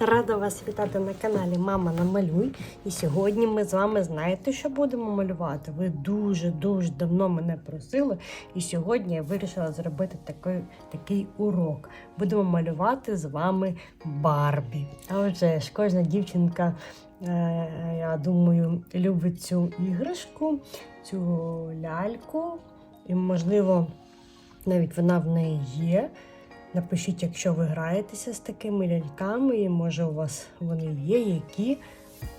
Рада вас вітати на каналі Мама Намалюй. І сьогодні ми з вами знаєте, що будемо малювати. Ви дуже-дуже давно мене просили, і сьогодні я вирішила зробити такий, такий урок. Будемо малювати з вами Барбі. А вже ж кожна дівчинка, е, я думаю, любить цю іграшку, цю ляльку, і, можливо, навіть вона в неї є. Напишіть, якщо ви граєтеся з такими ляльками, і може у вас вони є, які.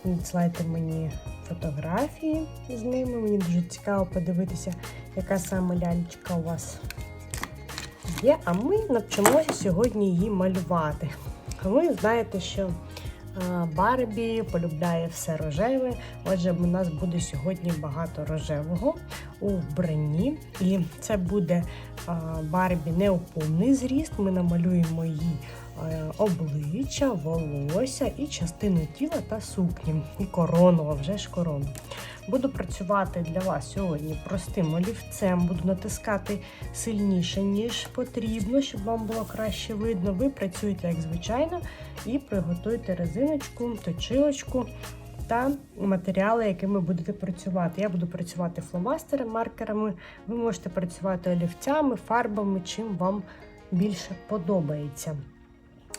Надсилайте мені фотографії з ними. Мені дуже цікаво подивитися, яка саме лялька у вас є. А ми навчимося сьогодні її малювати. Ви знаєте, що Барбі полюбляє все рожеве. Отже, у нас буде сьогодні багато рожевого у вбранні. І це буде Барбі не у повний зріст. Ми намалюємо її е, обличчя, волосся і частину тіла та сукні. І корону, а вже ж корону. Буду працювати для вас сьогодні простим олівцем, буду натискати сильніше, ніж потрібно, щоб вам було краще видно. Ви працюєте як звичайно і приготуйте резиночку, точилочку та матеріали, якими будете працювати. Я буду працювати фломастерами, маркерами. Ви можете працювати олівцями, фарбами, чим вам більше подобається.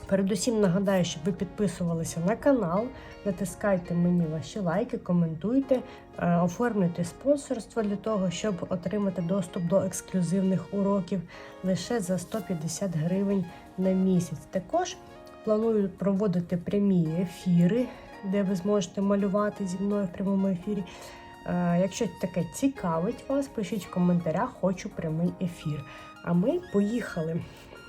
Передусім нагадаю, щоб ви підписувалися на канал, натискайте мені ваші лайки, коментуйте, е, оформлюйте спонсорство для того, щоб отримати доступ до ексклюзивних уроків лише за 150 гривень на місяць. Також планую проводити прямі ефіри, де ви зможете малювати зі мною в прямому ефірі. Е, Якщо таке цікавить вас, пишіть в коментарях, хочу прямий ефір. А ми поїхали.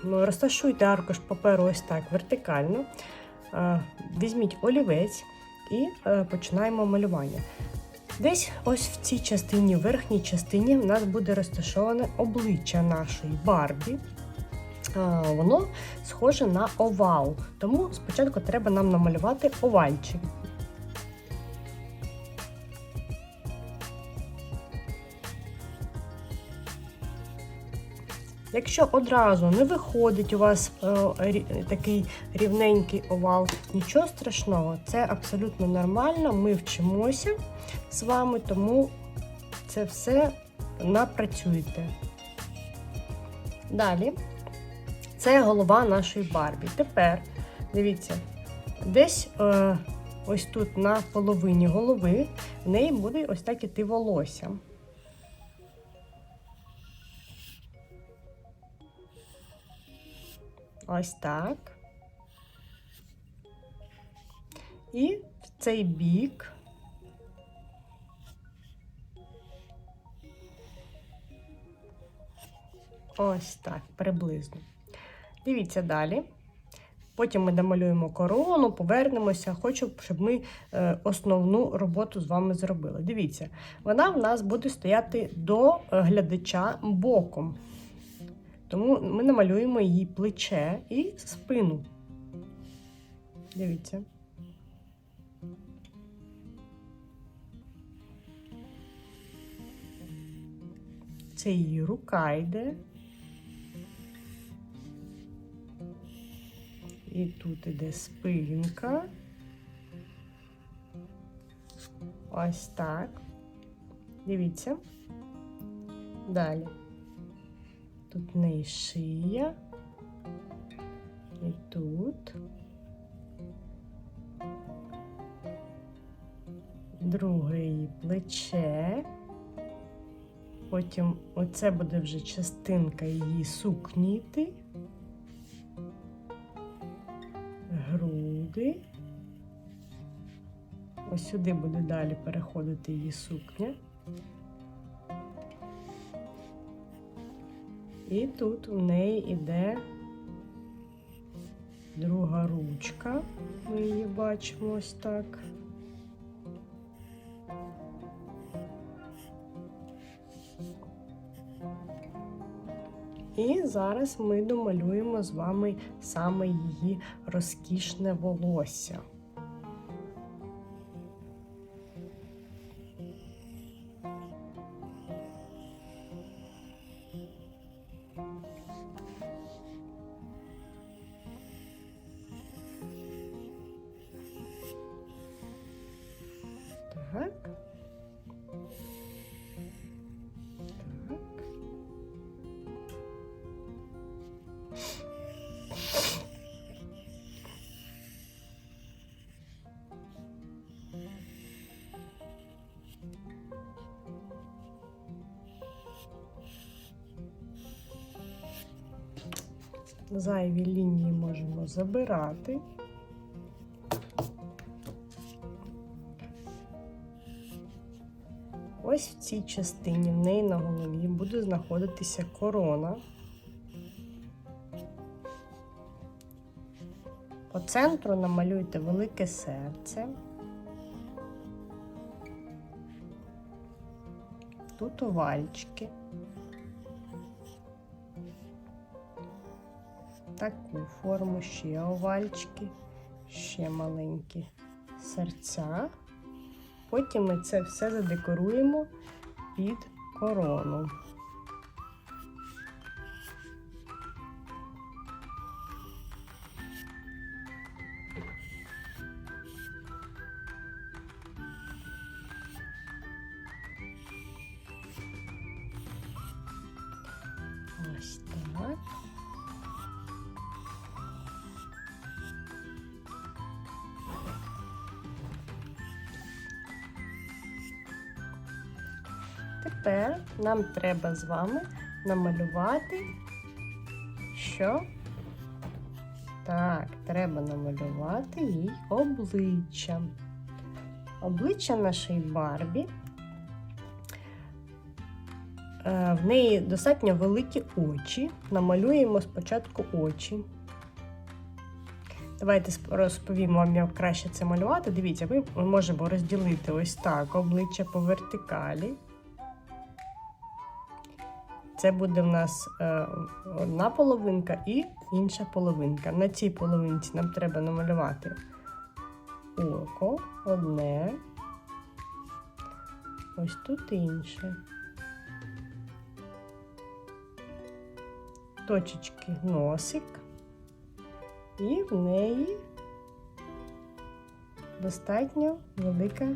Ну, Розташуйте аркуш паперу ось так вертикально. Е, Візьміть олівець і е, починаємо малювання. Десь ось в цій частині, в верхній частині, в нас буде розташоване обличчя нашої Барбі. Е, Воно схоже на овал. Тому спочатку треба нам намалювати овальчик. Якщо одразу не виходить у вас е, такий рівненький овал, нічого страшного, це абсолютно нормально. Ми вчимося з вами, тому це все напрацюйте. Далі, це голова нашої Барбі. Тепер дивіться, десь е, ось тут на половині голови в неї буде ось так іти волосся. Ось так. І в цей бік. Ось так, приблизно. Дивіться далі. Потім ми домалюємо корону, повернемося. Хочу, щоб ми е, основну роботу з вами зробили. Дивіться, вона в нас буде стояти до е, глядача боком. Тому ми намалюємо її плече і спину. Дивіться. Це її рука йде. І тут іде спинка. Ось так. Дивіться. Далі. Тут в шия. І тут. Друге її плече. Потім оце буде вже частинка її сукні. йти. Груди. Ось сюди буде далі переходити її сукня. І тут у неї йде друга ручка. Ми її бачимо ось так. І зараз ми домалюємо з вами саме її розкішне волосся. Так. Зайві лінії можемо забирати. Ось в цій частині в неї на голові буде знаходитися корона. По центру намалюйте велике серце. Тут овальчики. Таку форму ще овальчики, ще маленькі серця. Потім ми це все задекоруємо під корону. Тепер нам треба з вами намалювати, що? Так, треба намалювати їй обличчя. Обличчя нашої Барбі. Е, В неї достатньо великі очі. Намалюємо спочатку очі. Давайте розповім вам, як краще це малювати. Дивіться, ми ми можемо розділити ось так обличчя по вертикалі. Це буде в нас е, одна половинка і інша половинка. На цій половинці нам треба намалювати око одне. Ось тут інше. Точечки носик. І в неї достатньо велика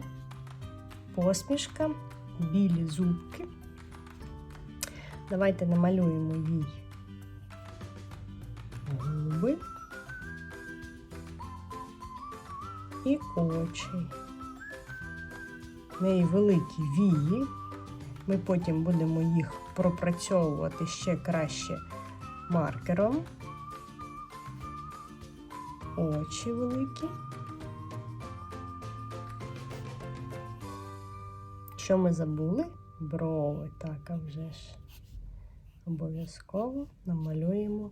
посмішка, білі зубки. Давайте намалюємо їй губи і очі. В неї великі вії. Ми потім будемо їх пропрацьовувати ще краще маркером. Очі великі. Що ми забули? Брови, так, а вже ж. Обов'язково намалюємо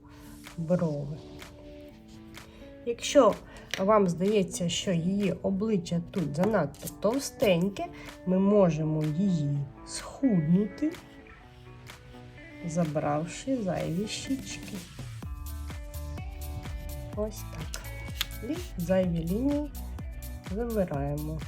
брови. Якщо вам здається, що її обличчя тут занадто товстеньке, ми можемо її схуднути, забравши зайві щічки. Ось так. І зайві лінії забираємо.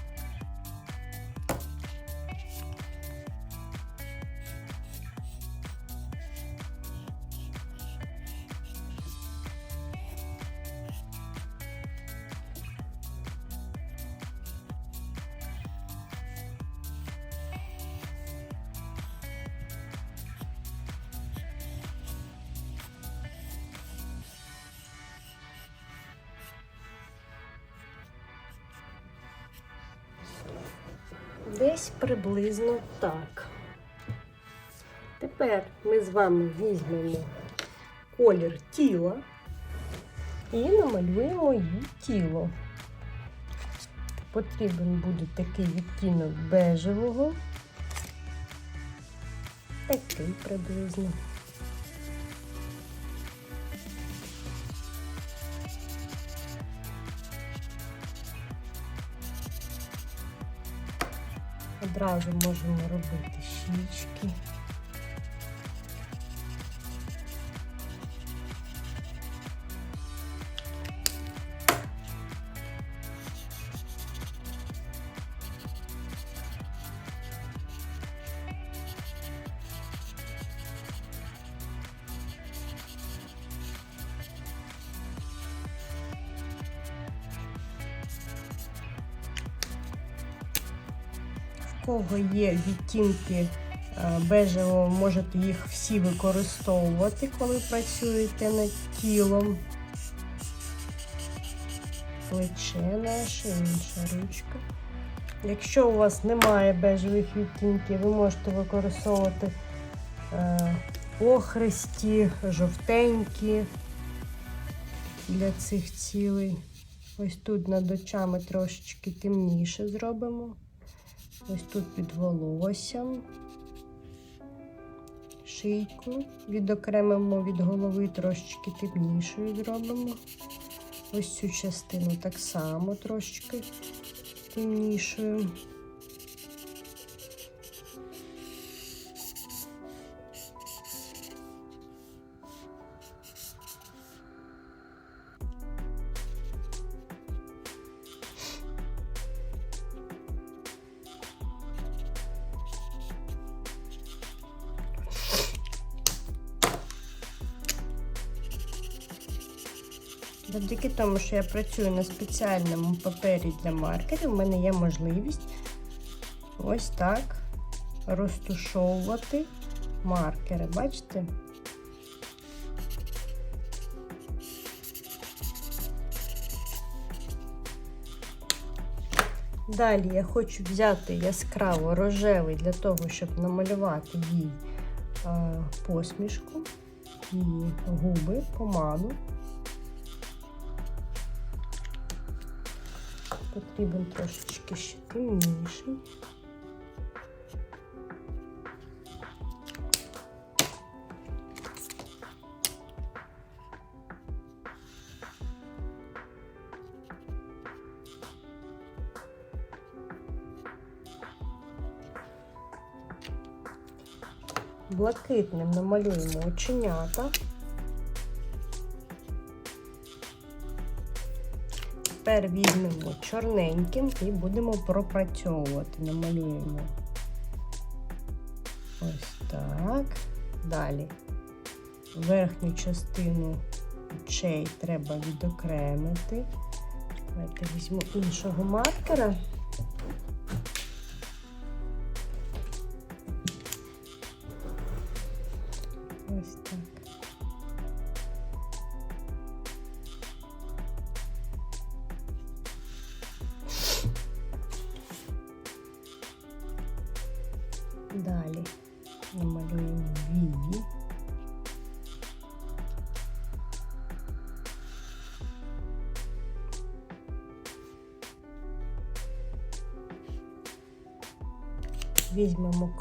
Десь приблизно так. Тепер ми з вами візьмемо колір тіла і намалюємо її тіло. Потрібен буде такий відтінок бежевого, такий приблизно. Одразу можемо робити щічки. Кого є відтінки е, бежевого, можете їх всі використовувати, коли працюєте над тілом. Плече наше, інша ручка. Якщо у вас немає бежевих відтінків, ви можете використовувати е, охристі, жовтенькі для цих цілей. Ось тут над очами трошечки темніше зробимо. Ось тут під волоссям. Шийку відокремимо від голови, трошечки темнішою зробимо. Ось цю частину так само трошечки темнішою. Завдяки тому, що я працюю на спеціальному папері для маркерів, у мене є можливість ось так розтушовувати маркери. Бачите? Далі я хочу взяти яскраво рожевий для того, щоб намалювати їй посмішку, її губи, помаду. Потрібен трошечки ще темніший. Блакитним намалюємо оченята. Тепер візьмемо чорненьким і будемо пропрацьовувати. Намалюємо ось так. Далі верхню частину очей треба відокремити. Давайте візьму іншого маркера.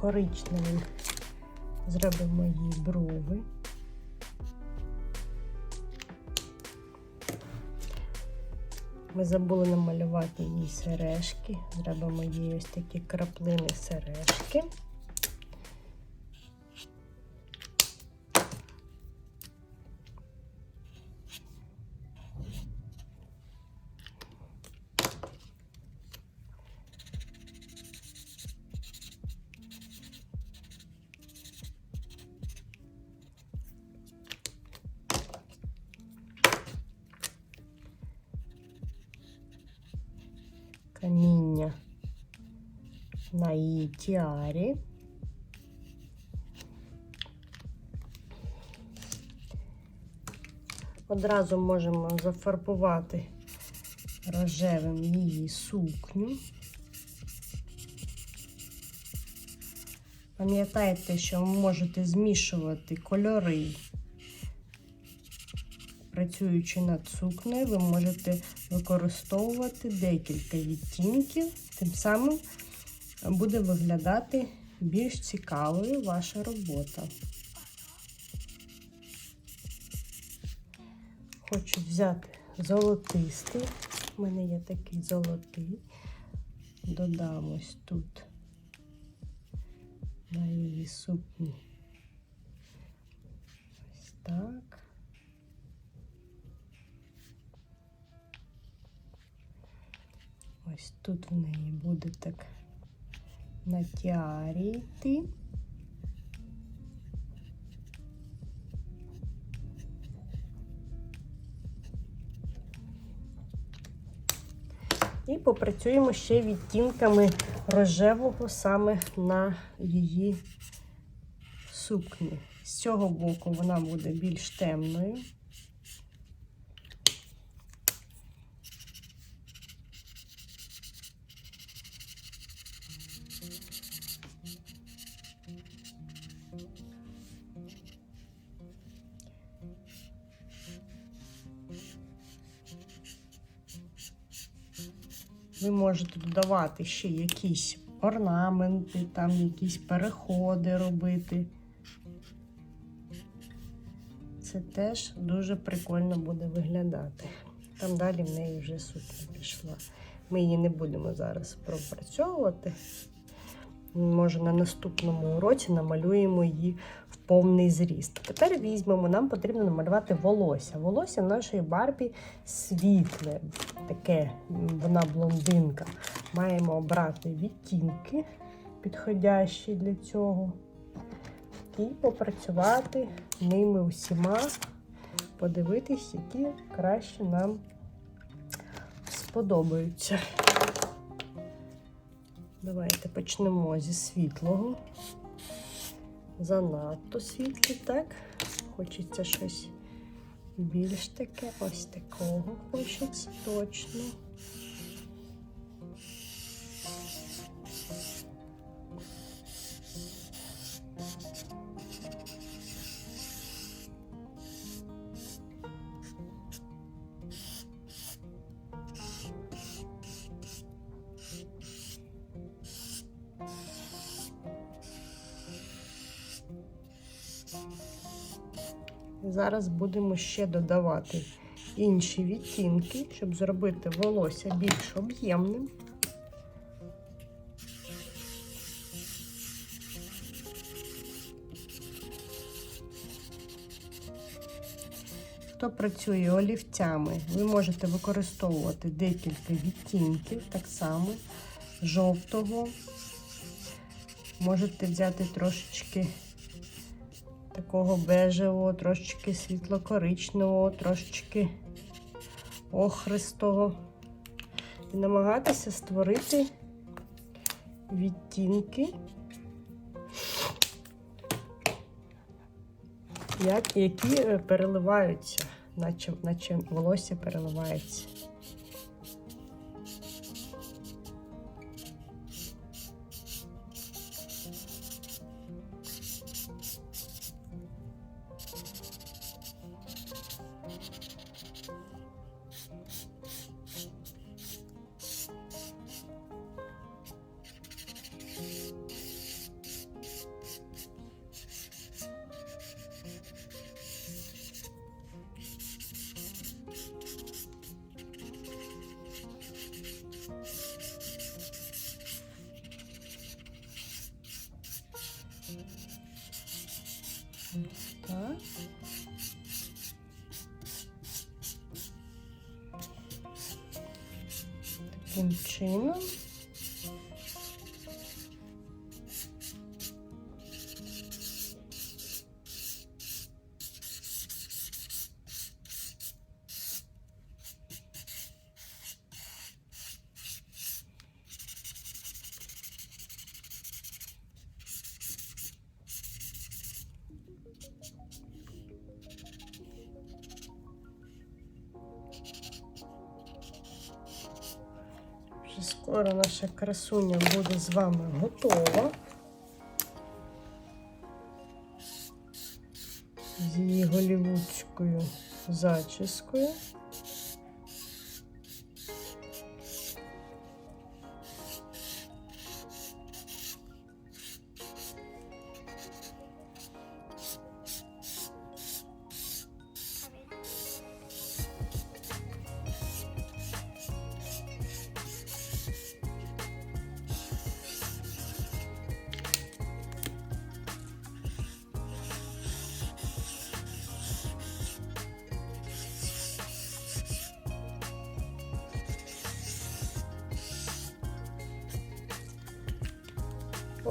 Візьмемо коричневий, зробимо її брови. Ми забули намалювати її сережки. Зробимо їй ось такі краплини сережки. На її тіарі. Одразу можемо зафарбувати рожевим її сукню. Пам'ятайте, що ви можете змішувати кольори. Працюючи над сукнею, ви можете використовувати декілька відтінків, тим самим буде виглядати більш цікавою ваша робота. Хочу взяти золотистий, у мене є такий золотий, додам ось тут на її сукні. Ось так. Ось тут в неї буде так на тіарі. І попрацюємо ще відтінками рожевого саме на її сукні. З цього боку вона буде більш темною. Ви можете додавати ще якісь орнаменти, там якісь переходи робити. Це теж дуже прикольно буде виглядати. Там далі в неї вже сукня пішла. Ми її не будемо зараз пропрацьовувати. Може, на наступному уроці намалюємо її повний зріст. Тепер візьмемо, нам потрібно намалювати волосся. Волосся нашої Барбі світле, таке, вона блондинка. Маємо обрати відтінки, підходящі для цього, і попрацювати ними усіма, подивитись, які краще нам сподобаються. Давайте почнемо зі світлого. Занадто світлі, так? Хочеться щось більш таке, ось такого хочеться точно. Зараз будемо ще додавати інші відтінки, щоб зробити волосся більш об'ємним. Хто працює олівцями, ви можете використовувати декілька відтінків, так само жовтого. Можете взяти трошечки такого бежевого, трошечки світло-коричневого, трошечки охристого. І намагатися створити відтінки, які е, переливаються, наче, наче волосся переливається. Argentina. Вже скоро наша красуня буде з вами готова. З її голівудською зачіскою.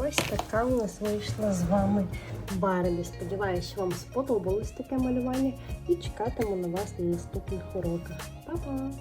Ось така у нас вийшла з вами Барбі. Сподіваюся, що вам сподобалось таке малювання і чекатиму на вас на наступних уроках. Па-па!